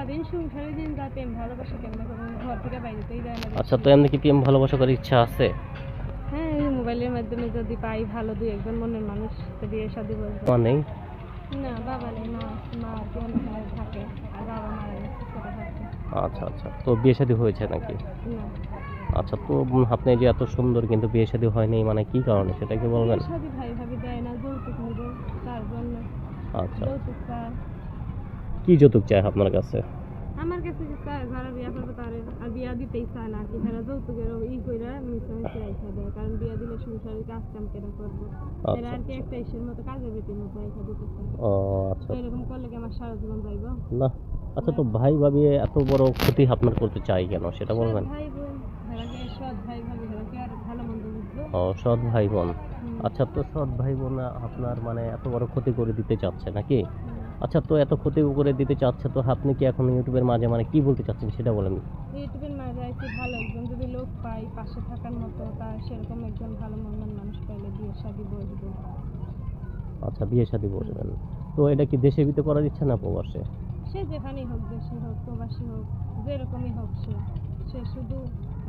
সারাদিন সংসারে দিন যা প্রেম ভালোবাসা কেমন করব? ঘর থেকে বাইরেতেই যায় না আচ্ছা তো এমনি কি প্রেম ভালোবাসা করার ইচ্ছা আছে? হ্যাঁ এই মোবাইলের মাধ্যমে যদি পাই ভালো দুই একজন মনের মানুষ তো বিয়ে শাদি নেই? না বাবা নেই মা মা থাকে আর বাবা মারা আচ্ছা আচ্ছা তো বিয়ে শাদী হয়েছে নাকি? না। আচ্ছা তো আপনি যে এত সুন্দর কিন্তু বিয়ে শাদী হয়নি মানে কি কারণে সেটা কি বলবেন? শাদি ভাই ভাবি দেয় না যৌতুক নিব তার জন্য। আচ্ছা। কি যৌতুক চাই আপনার কাছে? আমার কাছে যারা বিয়া করবে তারে আর বিয়া দিতেই চায় না কি তারা যৌতুকের ই কইরা মিশামিশি রাইখা দেয় কারণ বিয়া দিলে সংসারের কাজ কাম কেন করব? এরা আচ্ছা। আর কি একটা ইসের মতো কাজের বেটির মতো রাইখা দিতে ও আচ্ছা। তো এরকম করলে কি আমার সারা জীবন যাইব? না। আচ্ছা তো ভাই ভাবি এত বড় ক্ষতি আপনার করতে চাই কেন সেটা বলবেন? ভাই বোন সৎ ভাই ভাবি আর ভালো মন্দ ও সৎ ভাই বোন। আচ্ছা তো সৎ ভাই বোন আপনার মানে এত বড় ক্ষতি করে দিতে চাচ্ছে নাকি। আচ্ছা তো এত ক্ষতি করে দিতে চাচ্ছে তো আপনি কি এখন ইউটিউবের মাঝে মানে কি বলতে চাচ্ছেন সেটা বলেন। ইউটিউবের মাঝে আর কি ভালো একজন যদি লোক পাই পাশে থাকার মতো তার সেরকম একজন ভালো মন্দ মানুষ পাইলে বিয়ে শাদি বসবো। আচ্ছা বিয়ে শাদী বলবেন তো এটা কি দেশে ভিতরে করার ইচ্ছা না প্রবাসে? সে যেখানেই হোক দেশে হোক প্রবাসী হোক যেরকমই হোক সে। সে শুধু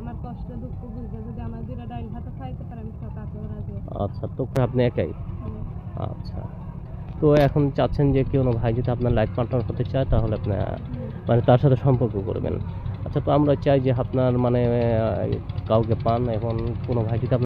আমার কষ্ট দুঃখ বুঝবে যদি আমার দুটা ডাইল ভাতা খাইতে পারে আমি তাতেও রাজি। আচ্ছা তো আপনি একাই? আচ্ছা। তো এখন চাচ্ছেন যে কেউ ভাই যদি আপনার লাইফ পার্টনার হতে চায়, তাহলে আপনি মানে তার সাথে সম্পর্ক করবেন। আচ্ছা তো আমরা চাই যে আপনার মানে কাউকে পান এখন কোনো ভাই যদি আপনার